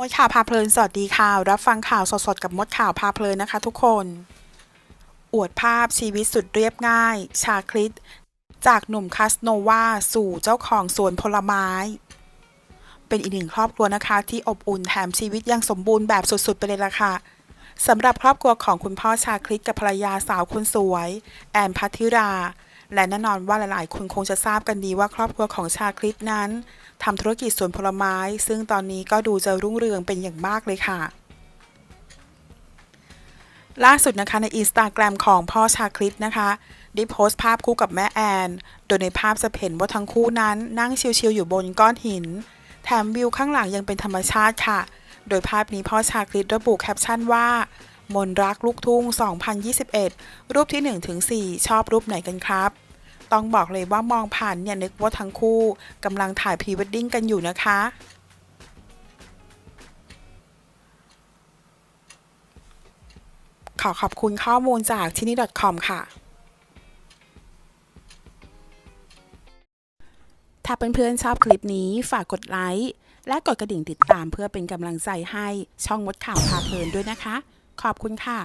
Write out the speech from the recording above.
มดข่าวพาเพลินสวัสดีค่ะ รับฟังข่าวสดๆ กับมดข่าวพาเพลินนะคะทุกคน อวดภาพชีวิตสุดเรียบง่าย ชาคริต จากหนุ่มคาสโนวาสู่เจ้าของสวนผลไม้ เป็นอีกหนึ่งครอบครัวนะคะ ที่อบอุ่นแถมชีวิตยังสมบูรณ์แบบสุดๆ ไปเลยล่ะค่ะสำหรับครอบครัวของคุณพ่อชาคริตกับภรรยาสาวคนสวย แอนพัทธิรา และแน่นอนว่าหลายๆ คนคงจะทราบกันดีว่าครอบครัวของชาคริตนั้นทำธุรกิจสวนผลไม้ ซึ่งตอนนี้ก็ดูจะรุ่งเรืองเป็นอย่างมากเลยค่ะ ล่าสุดนะคะในอินสตาแกรมของพ่อชาคริตนะคะได้โพสต์ภาพคู่กับแม่แอน โดยในภาพจะเห็นว่าทั้งคู่นั้นนั่งชิลๆอยู่บนก้อนหิน แถมวิวข้างหลังยังเป็นธรรมชาติค่ะ โดยภาพนี้พ่อชาคริตระบุแคปชั่นว่ามนรักลูกทุ่ง 2021 รูปที่ 1-4 ชอบรูปไหนกันครับ ต้องบอกเลยว่ามองผ่านเนี่ยนึกว่าทั้งคู่กำลังถ่ายพรีเวดดิ้งกันอยู่นะคะ ขอขอบคุณข้อมูลจากที่นี่ .com ค่ะ ถ้าเพื่อนๆชอบคลิปนี้ฝากกดไลค์และกดกระดิ่งติดตามเพื่อเป็นกำลังใจให้ช่องมดข่าวพาเพลินด้วยนะคะ ขอบคุณค่ะ